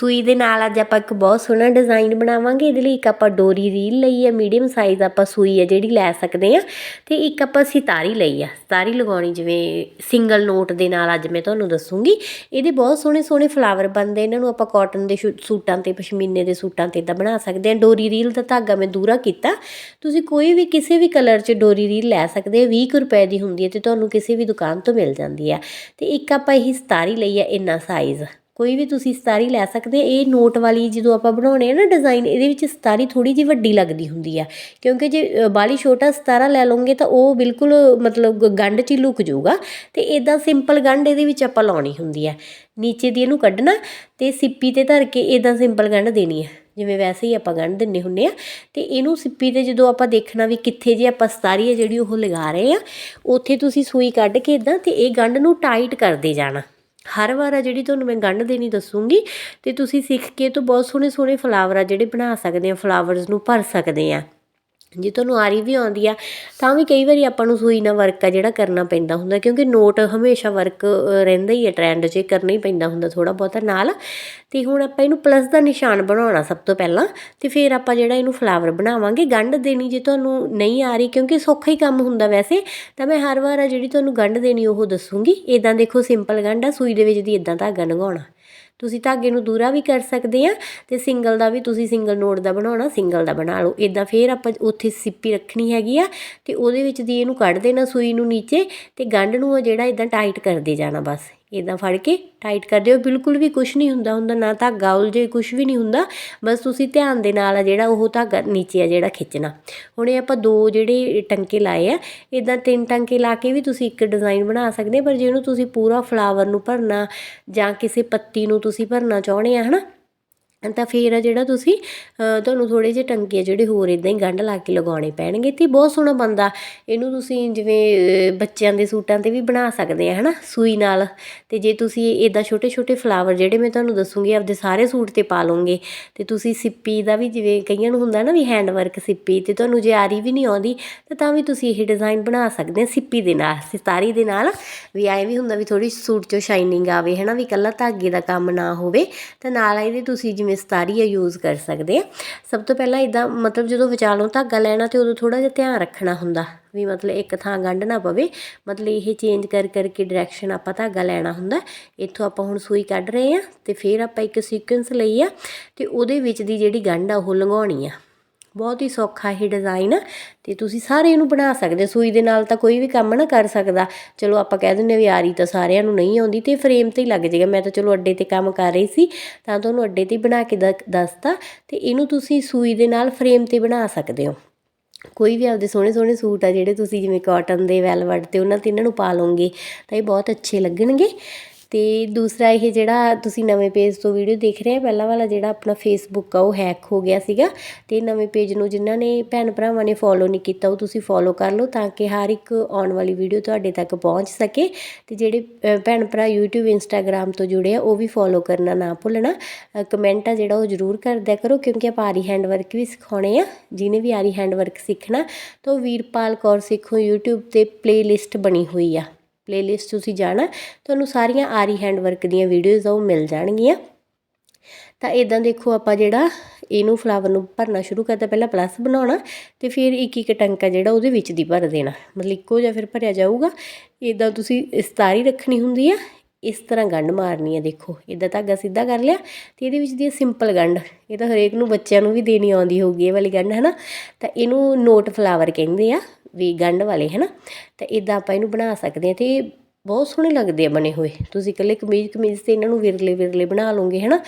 ਸੂਈ ਦੇ ਨਾਲ ਅੱਜ ਆਪਾਂ ਇੱਕ ਬਹੁਤ ਸੋਹਣਾ ਡਿਜ਼ਾਈਨ ਬਣਾਵਾਂਗੇ। ਇਹਦੇ ਲਈ ਇੱਕ ਆਪਾਂ ਡੋਰੀ ਰੀਲ ਲਈ ਹੈ ਮੀਡੀਅਮ ਸਾਈਜ਼ ਆਪਾਂ ਸੂਈ ਹੈ ਜਿਹੜੀ ਲੈ ਸਕਦੇ ਆ। ਤੇ ਇੱਕ ਆਪਾਂ ਸਿਤਾਰੀ ਲਈ ਆ। ਸਿਤਾਰੀ ਲਗਾਉਣੀ ਜਿਵੇਂ ਸਿੰਗਲ ਨੋਟ ਦੇ ਨਾਲ ਅੱਜ ਮੈਂ ਤੁਹਾਨੂੰ ਦੱਸੂਗੀ। ਇਹਦੇ ਬਹੁਤ ਸੋਹਣੇ ਸੋਹਣੇ ਫਲਾਵਰ ਬਣਦੇ ਇਹਨਾਂ ਨੂੰ ਆਪਾਂ ਕਾਟਨ ਦੇ ਸ਼ੂ- ਸੂਟਾਂ ਤੇ, ਪਸ਼ਮੀਨੇ ਦੇ ਸੂਟਾਂ ਤੇ ਇਦਾਂ ਬਣਾ ਸਕਦੇ ਆ। ਡੋਰੀ ਰੀਲ ਦਾ ਧਾਗਾ ਮੈਂ ਦੂਰਾ ਕੀਤਾ। ਤੁਸੀਂ ਕੋਈ ਵੀ ਕਿਸੇ ਵੀ ਕਲਰ 'ਚ ਡੋਰੀ ਰੀਲ ਲੈ ਸਕਦੇ ਆ। 20 ਕੁ ਰੁਪਏ ਦੀ ਹੁੰਦੀ ਹੈ ਤੇ ਤੁਹਾਨੂੰ ਕਿਸੇ ਵੀ ਦੁਕਾਨ ਤੋਂ ਮਿਲ ਜਾਂਦੀ ਹੈ ਤੇ ਇੱਕ ਆਪਾਂ ਇਹ ਸਿਤਾਰੀ ਲਈ ਆ, ਇੰਨਾ ਸਾਈਜ਼ ਕੋਈ ਵੀ ਤੁਸੀਂ ਸਤਾਰੀ ਲੈ ਸਕਦੇ ਇਹ ਨੋਟ ਵਾਲੀ ਜਦੋਂ ਆਪਾਂ ਬਣਾਉਣੇ ਆ ਨਾ ਡਿਜ਼ਾਈਨ ਇਹਦੇ ਵਿੱਚ ਸਤਾਰੀ ਥੋੜੀ ਜਿਹੀ ਵੱਡੀ ਲੱਗਦੀ ਹੁੰਦੀ ਆ। ਕਿਉਂਕਿ ਜੇ ਅ, ਛੋਟਾ ਸਤਾਰਾ ਲੈ ਲਓਗੇ ਤਾਂ ਉਹ ਬਿਲਕੁਲ ਮਤਲਬ ਗੰਢ 'ਚ ਹੀ ਲੁਕ ਜਾਊਗਾ। ਤੇ ਇਦਾਂ ਸਿੰਪਲ ਗੰਢ ਇਹਦੇ ਵਿੱਚ ਆਪਾਂ ਲਾਉਣੀ ਹੁੰਦੀ ਆ। ਨੀਚੇ ਦੀ ਇਹਨੂੰ ਕੱਢਣਾ ਤੇ ਸਿੱਪੀ ਤੇ ਧਰ ਕੇ ਇਦਾਂ ਸਿੰਪਲ ਗੰਢ ਦੇਣੀ ਆ। ਜਿਵੇਂ ਵੈਸੇ ਹੀ ਆਪਾਂ ਗੰਢ ਦਿੰਨੇ ਹੁੰਨੇ ਆ। ਤੇ ਇਹਨੂੰ ਸਿੱਪੀ ਤੇ ਜਦੋਂ ਆਪਾਂ ਦੇਖਣਾ ਵੀ ਕਿੱਥੇ ਜੇ ਆਪਾਂ ਸਤਾਰੀ ਆ ਜਿਹੜੀ ਉਹ ਲਗਾ ਰਹੇ ਆ ਉੱਥੇ ਤੁਸੀਂ ਸੂਈ ਕੱਢ ਕੇ ਇਦਾਂ ਤੇ ਇਹ ਗੰਢ ਨੂੰ ਟਾਈਟ ਕਰਦੇ ਜਾਣਾ। ਹਰ ਵਾਰ ਆ ਜਿਹੜੀ ਤੁਹਾਨੂੰ ਮੈਂ ਗੰਢ ਦੇਣੀ ਦੱਸੂਗੀ ਤੇ ਤੁਸੀਂ ਸਿੱਖ ਕੇ ਤੋਂ ਬਹੁਤ ਸੋਹਣੇ ਸੋਹਣੇ ਫਲਾਵਰ ਆ ਜਿਹੜੇ ਬਣਾ ਸਕਦੇ ਆ ਫਲਾਵਰਸ ਨੂੰ ਭਰ ਸਕਦੇ ਆ। ਜੇ ਤੁਹਾਨੂੰ ਆਰੀ ਵੀ ਆਉਂਦੀ ਆ, ਤਾਂ ਵੀ ਕਈ ਵਾਰੀ ਆਪਾਂ ਨੂੰ ਸੂਈ ਨਾਲ ਵਰਕ ਆ ਜਿਹੜਾ ਕਰਨਾ ਪੈਂਦਾ ਹੁੰਦਾ, ਕਿਉਂਕਿ ਨੋਟ ਹਮੇਸ਼ਾ ਵਰਕ ਰਹਿੰਦਾ ਹੀ ਹੈ ਟ੍ਰੈਂਡ 'ਚ ਕਰਨਾ ਹੀ ਪੈਂਦਾ ਹੁੰਦਾ ਥੋੜਾ ਬਹੁਤਾ ਨਾਲ। ਤੇ ਹੁਣ ਆਪਾਂ ਇਹਨੂੰ ਪਲੱਸ ਦਾ ਨਿਸ਼ਾਨ ਬਣਾਉਣਾ ਸਭ ਤੋਂ ਪਹਿਲਾਂ, ਤੇ ਫਿਰ ਆਪਾਂ ਜਿਹੜਾ ਇਹਨੂੰ ਫਲਾਵਰ ਬਣਾਵਾਂਗੇ, ਗੰਢ ਦੇਣੀ ਜੇ ਤੁਹਾਨੂੰ ਨਹੀਂ ਆ ਰਹੀ, ਕਿਉਂਕਿ ਸੌਖਾ ਹੀ ਕੰਮ ਹੁੰਦਾ ਵੈਸੇ, ਤਾਂ ਮੈਂ ਹਰ ਵਾਰ ਆ ਜਿਹੜੀ ਤੁਹਾਨੂੰ ਗੰਢ ਦੇਣੀ ਉਹ ਦੱਸੂਗੀ। ਇਦਾਂ ਦੇਖੋ ਸਿੰਪਲ ਗੰਢ ਆ, ਸੂਈ ਦੇ ਵਿੱਚ ਦੀ ਇਦਾਂ ਧਾਗਾ ਲਗਾਉਣਾ ਤੁਸੀਂ ਧਾਗੇ ਨੂੰ ਦੂਰਾ ਵੀ ਕਰ ਸਕਦੇ ਆ ਤੇ ਸਿੰਗਲ ਦਾ ਵੀ ਤੁਸੀਂ ਸਿੰਗਲ ਨੋਟ ਦਾ ਬਣਾਉਣਾ ਸਿੰਗਲ ਦਾ ਬਣਾ ਲਓ। ਇਦਾਂ ਫੇਰ ਆਪਾਂ ਉੱਥੇ ਸਿੱਪੀ ਰੱਖਣੀ ਹੈਗੀ ਆ ਤੇ ਉਹਦੇ ਵਿੱਚ ਦੀ ਇਹਨੂੰ ਕੱਢ ਦੇਣਾ ਸੂਈ ਨੂੰ ਨੀਚੇ ਤੇ ਗੰਢ ਨੂੰ ਜਿਹੜਾ ਇਦਾਂ ਟਾਈਟ ਕਰਦੇ ਜਾਣਾ ਬਸ। ਇਦਾਂ ਫੜ ਕੇ ਟਾਈਟ ਕਰ ਦਿਓ। ਬਿਲਕੁਲ ਵੀ ਕੁਝ ਨਹੀਂ ਹੁੰਦਾ ਹੁੰਦਾ ਨਾ ਧਾਗਾ ਉਲਝੇ ਕੁਝ ਵੀ ਨਹੀਂ ਹੁੰਦਾ, ਬਸ ਤੁਸੀਂ ਧਿਆਨ ਦੇ ਨਾਲ ਆ ਜਿਹੜਾ ਉਹ ਧਾਗਾ ਨੀਚੇ ਆ ਜਿਹੜਾ ਖਿੱਚਣਾ। ਹੁਣ ਇਹ ਆਪਾਂ ਦੋ ਜਿਹੜੇ ਟੰਕੇ ਲਾਏ ਆ ਇਦਾਂ ਤਿੰਨ ਟੰਕੇ ਲਾ ਕੇ ਵੀ ਤੁਸੀਂ ਇੱਕ ਡਿਜ਼ਾਈਨ ਬਣਾ ਸਕਦੇ, ਪਰ ਜਿਹਨੂੰ ਤੁਸੀਂ ਪੂਰਾ ਫਲਾਵਰ ਨੂੰ ਭਰਨਾ ਜਾਂ ਕਿਸੇ ਪੱਤੀ ਨੂੰ ਤੁਸੀਂ ਭਰਨਾ ਚਾਹੁੰਦੇ ਆ, ਹਨਾ? ਤਾਂ ਫਿਰ ਆ ਜਿਹੜਾ ਤੁਸੀਂ ਤੁਹਾਨੂੰ ਥੋੜੇ ਜਿਹੇ ਟੰਕੇ ਆ ਜਿਹੜੇ ਹੋਰ ਇਦਾਂ ਹੀ ਗੰਢ ਲਾ ਕੇ ਲਗਾਉਣੇ ਪੈਣਗੇ ਤੇ ਬਹੁਤ ਸੋਹਣਾ ਬੰਦਾ ਇਹਨੂੰ ਤੁਸੀਂ ਜਿਵੇਂ ਬੱਚਿਆਂ ਦੇ ਸੂਟਾਂ ਤੇ ਵੀ ਬਣਾ ਸਕਦੇ ਆ, ਹਨਾ, ਸੂਈ ਨਾਲ। ਤੇ ਜੇ ਤੁਸੀਂ ਇਦਾਂ ਛੋਟੇ ਛੋਟੇ ਫਲਾਵਰ ਜਿਹੜੇ ਮੈਂ ਤੁਹਾਨੂੰ ਦੱਸੂਗੀ, ਆਪਦੇ ਸਾਰੇ ਸੂਟ ਤੇ ਪਾ ਲਓਗੇ। ਤੇ ਤੁਸੀਂ ਸਿੱਪੀ ਦਾ ਵੀ ਜਿਵੇਂ ਕਈਆਂ ਨੂੰ ਹੁੰਦਾ ਨਾ ਵੀ ਹੈਂਡ ਵਰਕ ਸਿੱਪੀ, ਤੇ ਤੁਹਾਨੂੰ ਜੇ ਆਰੀ ਵੀ ਨਹੀਂ ਆਉਂਦੀ, ਤਾਂ ਤਾਂ ਵੀ ਤੁਸੀਂ ਇਹ ਡਿਜ਼ਾਈਨ ਬਣਾ ਸਕਦੇ ਆ ਸਿੱਪੀ ਦੇ ਨਾਲ, ਸਿਤਾਰੀ ਦੇ ਨਾਲ। ਵੀ ਐਂ ਵੀ ਹੁੰਦਾ ਵੀ ਥੋੜੀ ਸੂਟ 'ਚੋਂ ਸ਼ਾਈਨਿੰਗ ਆਵੇ, ਹਨਾ, ਵੀ ਕੱਲਾ ਧਾਗੇ ਦਾ ਕੰਮ ਨਾ ਹੋਵੇ। ਤਾਂ ਨਾਲ ਇਹਦੇ ਤੁਸੀਂ ਜਿਵੇਂ ਸਤਾਰੀ ਆ ਯੂਜ਼ ਕਰ ਸਕਦੇ ਆ। ਸਭ ਤੋਂ ਪਹਿਲਾਂ ਇਦਾਂ ਮਤਲਬ ਜਦੋਂ ਵਿਚਾਲੋਂ ਧਾਗਾ ਲੈਣਾ ਤੇ ਉਦੋਂ ਥੋੜਾ ਜਿਹਾ ਧਿਆਨ ਰੱਖਣਾ ਹੁੰਦਾ ਵੀ ਮਤਲਬ ਇੱਕ ਥਾਂ ਗੰਢ ਨਾ ਪਵੇ। ਮਤਲਬ ਇਹ ਚੇਂਜ ਕਰ ਕਰਕੇ ਡਾਇਰੈਕਸ਼ਨ ਆਪਾਂ ਧਾਗਾ ਲੈਣਾ ਹੁੰਦਾ। ਇੱਥੋਂ ਆਪਾਂ ਹੁਣ ਸੂਈ ਕੱਢ ਰਹੇ ਆ ਤੇ ਫਿਰ ਆਪਾਂ ਇੱਕ ਸੀਕੁਐਂਸ ਲਈ ਆ ਤੇ ਉਹਦੇ ਵਿੱਚ ਦੀ ਜਿਹੜੀ ਗੰਢ ਆ, ਉਹ ਲੰਘਾਉਣੀ ਆ। ਬਹੁਤ ਹੀ ਸੌਖਾ ਇਹ ਡਿਜ਼ਾਈਨ ਤੇ ਤੁਸੀਂ ਸਾਰੇ ਇਹਨੂੰ ਬਣਾ ਸਕਦੇ ਹੋ। ਸੂਈ ਦੇ ਨਾਲ ਤਾਂ ਕੋਈ ਵੀ ਕੰਮ ਨਾ ਕਰ ਸਕਦਾ। ਚਲੋ ਆਪਾਂ ਕਹਿ ਦਿੰਦੇ ਹਾਂ ਵੀ ਆਰੀ ਤਾਂ ਸਾਰਿਆਂ ਨੂੰ ਨਹੀਂ ਆਉਂਦੀ ਤੇ ਫਰੇਮ ਤੇ ਹੀ ਲੱਗ ਜਾਏਗਾ। ਮੈਂ ਤਾਂ ਚਲੋ ਅੱਡੇ ਤੇ ਕੰਮ ਕਰ ਰਹੀ ਸੀ, ਤਾਂ ਤੁਹਾਨੂੰ ਅੱਡੇ ਤੇ ਹੀ ਬਣਾ ਕੇ ਦ- ਦੱਸਤਾ। ਤੇ ਇਹਨੂੰ ਤੁਸੀਂ ਸੂਈ ਦੇ ਨਾਲ ਫਰੇਮ ਤੇ ਬਣਾ ਸਕਦੇ ਹੋ। ਕੋਈ ਵੀ ਆਪਦੇ ਸੋਹਣੇ ਸੋਹਣੇ ਸੂਟ ਆ ਜਿਹੜੇ ਤੁਸੀਂ ਜਿਵੇਂ ਕਾਟਨ ਦੇ ਵੈਲਵਟ ਤੇ ਉਹਨਾਂ ਤੇ ਇਹਨਾਂ ਨੂੰ ਪਾ ਲਓਗੇ, ਤਾਂ ਇਹ ਬਹੁਤ ਅੱਛੇ ਲੱਗਣਗੇ। ਅਤੇ ਦੂਸਰਾ ਇਹ ਜਿਹੜਾ ਤੁਸੀਂ ਨਵੇਂ ਪੇਜ ਤੋਂ ਵੀਡੀਓ ਦੇਖ ਰਹੇ ਆ ਪਹਿਲਾ ਵਾਲਾ ਜਿਹੜਾ ਆਪਣਾ ਫੇਸਬੁੱਕ ਆ, ਉਹ ਹੈਕ ਹੋ ਗਿਆ ਸੀਗਾ। ਤੇ ਨਵੇਂ ਪੇਜ ਨੂੰ ਜਿਨ੍ਹਾਂ ਨੇ ਭੈਣ ਭਰਾਵਾਂ ਨੇ ਫੋਲੋ ਨਹੀਂ ਕੀਤਾ, ਉਹ ਤੁਸੀਂ ਫੋਲੋ ਕਰ ਲਓ ਤਾਂ ਕਿ ਹਰ ਇੱਕ ਆਉਣ ਵਾਲੀ ਵੀਡੀਓ ਤੁਹਾਡੇ ਤੱਕ ਪਹੁੰਚ ਸਕੇ। ਤੇ ਜਿਹੜੇ ਭੈਣ ਭਰਾ YouTube, Instagram ਤੋਂ ਜੁੜੇ ਆ, ਉਹ ਵੀ ਫੋਲੋ ਕਰਨਾ ਨਾ ਭੁੱਲਣਾ। ਕਮੈਂਟ ਆ ਜਿਹੜਾ ਉਹ ਜ਼ਰੂਰ ਕਰਦਿਆ ਕਰੋ, ਕਿਉਂਕਿ ਆਪਾਂ ਆਰੀ ਹੈਂਡ ਵਰਕ ਵੀ ਸਿਖਾਉਣੇ ਆ, ਜਿਹਨੇ ਵੀ ਆਰੀ ਹੈਂਡ ਵਰਕ ਸਿੱਖਣਾ, ਤਾਂ ਵੀਰਪਾਲ ਕੌਰ ਸਿੱਖੋ YouTube ਤੇ ਪਲੇਲਿਸਟ ਬਣੀ ਹੋਈ ਆ। ਪਲੇਲਿਸਟ ਤੁਸੀਂ ਜਾਣਾ, ਤੁਹਾਨੂੰ ਸਾਰੀਆਂ ਆਰੀ ਹੈਂਡ ਵਰਕ ਦੀਆਂ ਵੀਡੀਓਜ਼ ਆ ਉਹ ਮਿਲ ਜਾਣਗੀਆਂ। ਤਾਂ ਇਦਾਂ ਦੇਖੋ ਆਪਾਂ ਜਿਹੜਾ ਇਹਨੂੰ ਫਲਾਵਰ ਨੂੰ ਭਰਨਾ ਸ਼ੁਰੂ ਕਰਦਾ ਪਹਿਲਾਂ ਪਲੱਸ ਬਣਾਉਣਾ ਤੇ ਫਿਰ ਇੱਕ ਇੱਕ ਟੰਕਾ ਜਿਹੜਾ ਉਹਦੇ ਵਿੱਚ ਦੀ ਭਰ ਦੇਣਾ। ਮਤਲਬ ਇੱਕੋ ਜਿਹਾ ਫਿਰ ਭਰਿਆ ਜਾਊਗਾ। ਇਦਾਂ ਤੁਸੀਂ ਇਸਤਾਰੀ ਰੱਖਣੀ ਹੁੰਦੀ ਆ, ਇਸ ਤਰ੍ਹਾਂ ਗੰਢ ਮਾਰਨੀ ਆ ਦੇਖੋ। ਇਦਾਂ ਧਾਗਾ ਸਿੱਧਾ ਕਰ ਲਿਆ ਤੇ ਇਹਦੇ ਵਿੱਚ ਦੀ ਸਿੰਪਲ ਗੰਢ। ਇਹ ਤਾਂ ਹਰੇਕ ਨੂੰ ਬੱਚਿਆਂ ਨੂੰ ਵੀ ਦੇਣੀ ਆਉਂਦੀ ਹੋਊਗੀ ਇਹ ਵਾਲੀ ਗੰਢ ਹੈ ਨਾ ਤਾਂ ਇਹਨੂੰ ਨੋਟ ਫਲਾਵਰ ਕਹਿੰਦੇ ਆ। ਵੀ ਗੰਢ ਵਾਲੇ ਹੈ ਨਾ ਤਾਂ ਇਦਾਂ ਆਪਾਂ ਇਹਨੂੰ ਬਣਾ ਸਕਦੇ ਹਾਂ ਤੇ ਬਹੁਤ ਸੋਹਣੇ ਲੱਗਦੇ ਆ ਬਣੇ ਹੋਏ। ਤੁਸੀਂ ਇਕੱਲੇ ਕਮੀਜ਼ ਕਮੀਜ਼ ਤੇ ਇਹਨਾਂ ਨੂੰ ਵਿਰਲੇ ਵਿਰਲੇ ਬਣਾ ਲਓਗੇ ਹੈ ਨਾ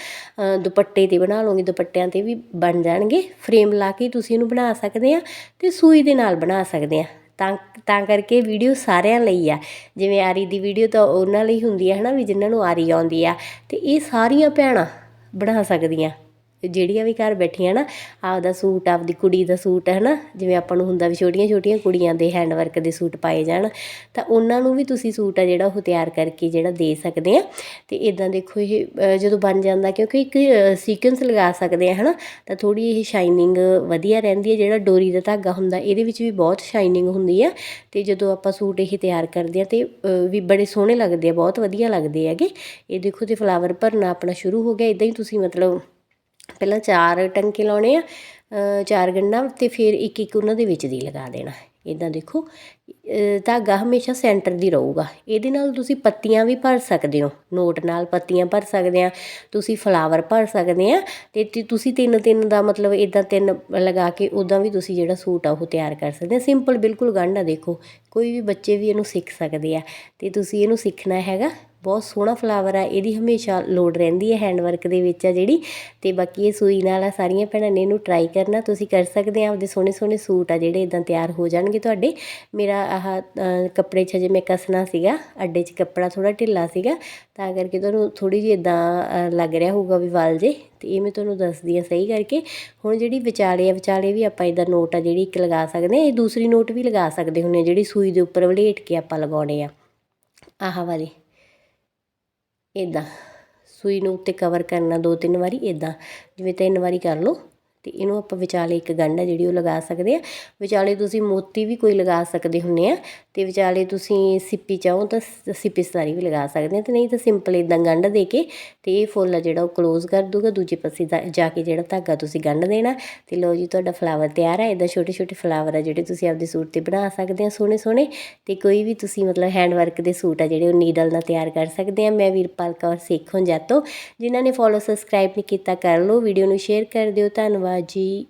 ਦੁਪੱਟੇ ਤੇ ਬਣਾ ਲਓਗੇ, ਦੁਪੱਟਿਆਂ ਤੇ ਵੀ ਬਣ ਜਾਣਗੇ। ਫਰੇਮ ਲਾ ਕੇ ਤੁਸੀਂ ਇਹਨੂੰ ਬਣਾ ਸਕਦੇ ਆ ਤੇ ਸੂਈ ਦੇ ਨਾਲ ਬਣਾ ਸਕਦੇ ਆ ਤਾਂ ਤਾਂ ਕਰਕੇ ਵੀਡੀਓ ਸਾਰਿਆਂ ਲਈ ਆ। ਜਿਵੇਂ ਆਰੀ ਦੀ ਵੀਡੀਓ ਤਾਂ ਉਹਨਾਂ ਲਈ ਹੁੰਦੀ ਆ ਹੈ ਨਾ ਵੀ ਜਿਨ੍ਹਾਂ ਨੂੰ ਆਰੀ ਆਉਂਦੀ ਆ। ਤੇ ਇਹ ਸਾਰੀਆਂ ਭੈਣਾਂ ਬਣਾ ਸਕਦੀਆਂ। ਜਿਹੜੀਆਂ ਵੀ ਘਰ ਬੈਠੀਆਂ ਨਾ, ਆਪਦਾ ਸੂਟ, ਆਪਦੀ ਕੁੜੀ ਦਾ ਸੂਟ ਹੈ ਨਾ ਜਿਵੇਂ ਆਪਾਂ ਨੂੰ ਹੁੰਦਾ ਵੀ ਛੋਟੀਆਂ ਛੋਟੀਆਂ ਕੁੜੀਆਂ ਦੇ ਹੈਂਡਵਰਕ ਦੇ ਸੂਟ ਪਾਏ ਜਾਣ, ਤਾਂ ਉਹਨਾਂ ਨੂੰ ਵੀ ਤੁਸੀਂ ਸੂਟ ਆ ਜਿਹੜਾ ਉਹ ਤਿਆਰ ਕਰਕੇ ਜਿਹੜਾ ਦੇ ਸਕਦੇ ਆ। ਤੇ ਇਦਾਂ ਦੇਖੋ ਇਹ ਜਦੋਂ ਬਣ ਜਾਂਦਾ, ਕਿਉਂਕਿ ਇੱਕ ਸੀਕੁਐਂਸ ਲਗਾ ਸਕਦੇ ਆ, ਹਨਾ, ਤਾਂ ਥੋੜੀ ਇਹ ਸ਼ਾਈਨਿੰਗ ਵਧੀਆ ਰਹਿੰਦੀ ਹੈ ਜਿਹੜਾ ਡੋਰੀ ਦਾ ਧਾਗਾ ਹੁੰਦਾ, ਇਹਦੇ ਵਿੱਚ ਵੀ ਬਹੁਤ ਸ਼ਾਈਨਿੰਗ ਹੁੰਦੀ ਆ। ਤੇ ਜਦੋਂ ਆਪਾਂ ਸੂਟ ਇਹ ਤਿਆਰ ਕਰਦੇ ਆ, ਤੇ ਵੀ ਬੜੇ ਸੋਹਣੇ ਲੱਗਦੇ ਆ, ਬਹੁਤ ਵਧੀਆ ਲੱਗਦੇ ਹੈਗੇ। ਇਹ ਦੇਖੋ ਤੇ ਫਲਾਵਰ ਭਰਨਾ ਆਪਣਾ ਸ਼ੁਰੂ ਹੋ ਗਿਆ ਇਦਾਂ ਹੀ ਤੁਸੀਂ ਮਤਲਬ ਪਹਿਲਾਂ ਚਾਰ ਟੰਕੇ ਲਾਉਣੇ ਆ ਚਾਰ ਗੰਢਾਂ ਤੇ ਫਿਰ ਇੱਕ ਇੱਕ ਉਹਨਾਂ ਦੇ ਵਿੱਚ ਦੀ ਲਗਾ ਦੇਣਾ। ਇਦਾਂ ਦੇਖੋ ਧਾਗਾ ਹਮੇਸ਼ਾ ਸੈਂਟਰ ਦੀ ਰਹੂਗਾ। ਇਹਦੇ ਨਾਲ ਤੁਸੀਂ ਪੱਤੀਆਂ ਵੀ ਭਰ ਸਕਦੇ ਹੋ। ਨੋਟ ਨਾਲ ਪੱਤੀਆਂ ਭਰ ਸਕਦੇ ਆ, ਤੁਸੀਂ ਫਲਾਵਰ ਭਰ ਸਕਦੇ ਆ ਤੇ ਤੁਸੀਂ ਤਿੰਨ ਤਿੰਨ ਦਾ ਮਤਲਬ ਇਦਾਂ ਤਿੰਨ ਲਗਾ ਕੇ ਉਦਾਂ ਵੀ ਤੁਸੀਂ ਜਿਹੜਾ ਸੂਟ ਆ ਉਹ ਤਿਆਰ ਕਰ ਸਕਦੇ ਆ। ਸਿੰਪਲ ਬਿਲਕੁਲ ਗੰਢ ਆ ਦੇਖੋ, ਕੋਈ ਵੀ ਬੱਚੇ ਵੀ ਇਹਨੂੰ ਸਿੱਖ ਸਕਦੇ ਆ ਤੇ ਤੁਸੀਂ ਇਹਨੂੰ ਸਿੱਖਣਾ ਹੈਗਾ। ਬਹੁਤ ਸੋਹਣਾ ਫਲਾਵਰ ਆ, ਇਹਦੀ ਹਮੇਸ਼ਾ ਲੋੜ ਰਹਿੰਦੀ ਹੈ ਹੈਂਡ ਵਰਕ ਦੇ ਵਿੱਚ ਆ ਜਿਹੜੀ। ਤੇ ਬਾਕੀ ਇਹ ਸੂਈ ਨਾਲ ਆ, ਸਾਰੀਆਂ ਭੈਣਾਂ ਨੇ ਇਹਨੂੰ ਟਰਾਈ ਕਰਨਾ, ਤੁਸੀਂ ਕਰ ਸਕਦੇ ਆ, ਆਪਦੇ ਸੋਹਣੇ ਸੋਹਣੇ ਸੂਟ ਆ ਜਿਹੜੇ ਇਦਾਂ ਤਿਆਰ ਹੋ ਜਾਣਗੇ ਤੁਹਾਡੇ। ਮੇਰਾ ਆਹ ਕੱਪੜੇ 'ਚ ਜੇ ਮੈਂ ਕੱਸਣਾ ਸੀਗਾ, ਅੱਡੇ 'ਚ ਕੱਪੜਾ ਥੋੜਾ ਢਿੱਲਾ ਸੀਗਾ, ਤਾਂ ਕਰਕੇ ਤੁਹਾਨੂੰ ਥੋੜੀ ਜਿਹੀ ਇਦਾਂ ਲੱਗ ਰਿਹਾ ਹੋਊਗਾ ਵੀ ਵਲ ਜੇ, ਤੇ ਇਹ ਮੈਂ ਤੁਹਾਨੂੰ ਦੱਸਦੀ ਆ ਸਹੀ ਕਰਕੇ। ਹੁਣ ਜਿਹੜੀ ਵਿਚਾਲੇ ਆ, ਵਿਚਾਲੇ ਵੀ ਆਪਾਂ ਇਦਾਂ ਨੋਟ ਆ ਜਿਹੜੀ ਇੱਕ ਲਗਾ ਸਕਦੇ ਆ, ਇਹ ਦੂਸਰੀ ਨੋਟ ਵੀ ਲਗਾ ਸਕਦੇ ਹੁੰਨੇ ਆ, ਜਿਹੜੀ ਸੂਈ ਦੇ ਉੱਪਰ ਵਲੇਟ ਕੇ ਆਪਾਂ ਲਗਾਉਣੇ ਆ। ਆਹ ਵਾਲੀ। ਇੱਦਾਂ ਸੂਈ ਨੂੰ ਉੱਤੇ ਕਵਰ ਕਰਨਾ ਦੋ ਤਿੰਨ ਵਾਰੀ ਇੱਦਾਂ ਜਿਵੇਂ ਤਿੰਨ ਵਾਰੀ ਕਰ ਲਓ। ਤੇ ਇਹਨੂੰ ਆਪਾਂ ਵਿਚਾਲੇ ਇੱਕ ਗੰਢ ਆ ਜਿਹੜੀ ਉਹ ਲਗਾ ਸਕਦੇ ਆ। ਵਿਚਾਲੇ ਤੁਸੀਂ ਮੋਤੀ ਵੀ ਕੋਈ ਲਗਾ ਸਕਦੇ ਹੁੰਨੇ ਆ ਤੇ ਵਿਚਾਲੇ ਤੁਸੀਂ ਸਿੱਪੀ ਚਾਹੋ ਤਾਂ ਸਿੱਪੀ ਸਤਾਰੀ ਵੀ ਲਗਾ ਸਕਦੇ ਆ ਤੇ ਨਹੀਂ ਤਾਂ ਸਿੰਪਲ ਇਦਾਂ ਗੰਢ ਦੇ ਕੇ ਤੇ ਇਹ ਫੁੱਲ ਆ ਜਿਹੜਾ ਉਹ ਕਲੋਜ਼ ਕਰ ਦੂਗਾ, ਦੂਜੇ ਪਾਸੇ ਦਾ- ਜਾ ਕੇ ਜਿਹੜਾ ਧਾਗਾ ਤੁਸੀਂ ਗੰਢ ਦੇਣਾ। ਤੇ ਲਓ ਜੀ ਤੁਹਾਡਾ ਫਲਾਵਰ ਤਿਆਰ ਹੈ ਇਦਾਂ ਛੋਟੇ ਛੋਟੇ ਫਲਾਵਰ ਆ ਜਿਹੜੇ ਤੁਸੀਂ ਆਪਦੇ ਸੂਟ ਤੇ ਬਣਾ ਸਕਦੇ ਆ ਸੋਹਣੇ ਸੋਹਣੇ ਤੇ ਕੋਈ ਵੀ ਤੁਸੀਂ ਮਤਲਬ ਹੈਂਡ ਵਰਕ ਦੇ ਸੂਟ ਆ ਜਿਹੜੇ ਉਹ ਨੀਡਲ ਨਾਲ ਤਿਆਰ ਕਰ ਸਕਦੇ ਆ। ਮੈਂ ਵੀਰਪਾਲ ਕੌਰ ਸੇਖੋਂ ਜਾਤੋ। ਜਿਨ੍ਹਾਂ ਨੇ ਫੋਲੋ ਸਬਸਕ੍ਰਾਈਬ ਨਹੀਂ ਕੀਤਾ ਕਰ ਲਓ ਵੀਡੀਓ ਨੂੰ ਸ਼ੇਅਰ ਕਰ ਦਿਓ। ਧੰਨਵਾਦ। ਜੀ